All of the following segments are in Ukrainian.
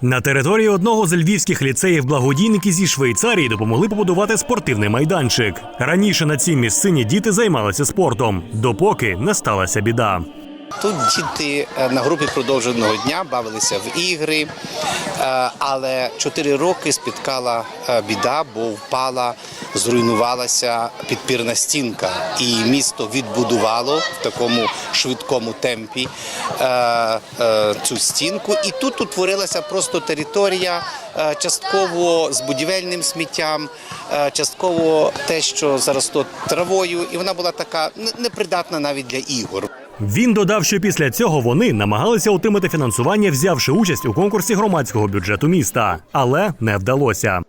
На території одного з львівських ліцеїв благодійники зі Швейцарії допомогли побудувати спортивний майданчик. Раніше на цій місцині діти займалися спортом, допоки не сталася біда. Тут діти е, на групі продовженого дня бавилися в ігри, е, але чотири роки спіткала е, біда, бо впала, зруйнувалася підпірна стінка, і місто відбудувало в такому швидкому темпі е, е, цю стінку. І тут утворилася просто територія, е, частково з будівельним сміттям, е, частково те, що заросло травою, і вона була така непридатна навіть для ігор. Він додав, що після цього вони намагалися отримати фінансування, взявши участь у конкурсі громадського бюджету міста, але не вдалося.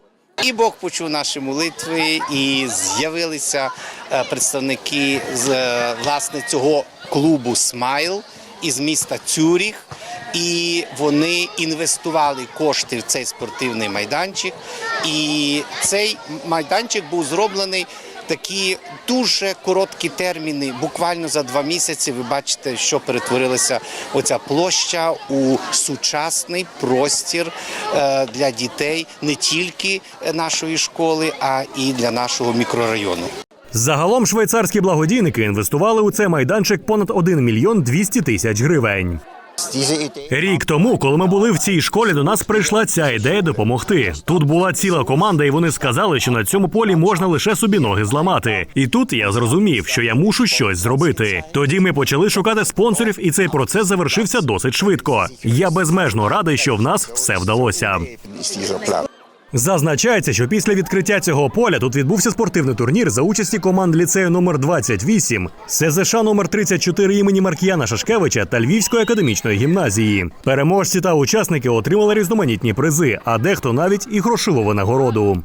І Бог почув наші молитви, і з'явилися е, представники з е, власне цього клубу Смайл із міста Цюріх. І вони інвестували кошти в цей спортивний майданчик. І цей майданчик був зроблений такі дуже короткі терміни. Буквально за два місяці ви бачите, що перетворилася оця площа у сучасний простір е, для дітей не тільки нашої школи, а і для нашого мікрорайону. Загалом швейцарські благодійники інвестували у цей майданчик понад 1 мільйон 200 тисяч гривень. Рік тому, коли ми були в цій школі, до нас прийшла ця ідея допомогти. Тут була ціла команда, і вони сказали, що на цьому полі можна лише собі ноги зламати. І тут я зрозумів, що я мушу щось зробити. Тоді ми почали шукати спонсорів, і цей процес завершився досить швидко. Я безмежно радий, що в нас все вдалося. Зазначається, що після відкриття цього поля тут відбувся спортивний турнір за участі команд ліцею номер 28, СЗШ номер 34 імені Маркіяна Шашкевича та Львівської академічної гімназії. Переможці та учасники отримали різноманітні призи, а дехто навіть і грошову винагороду.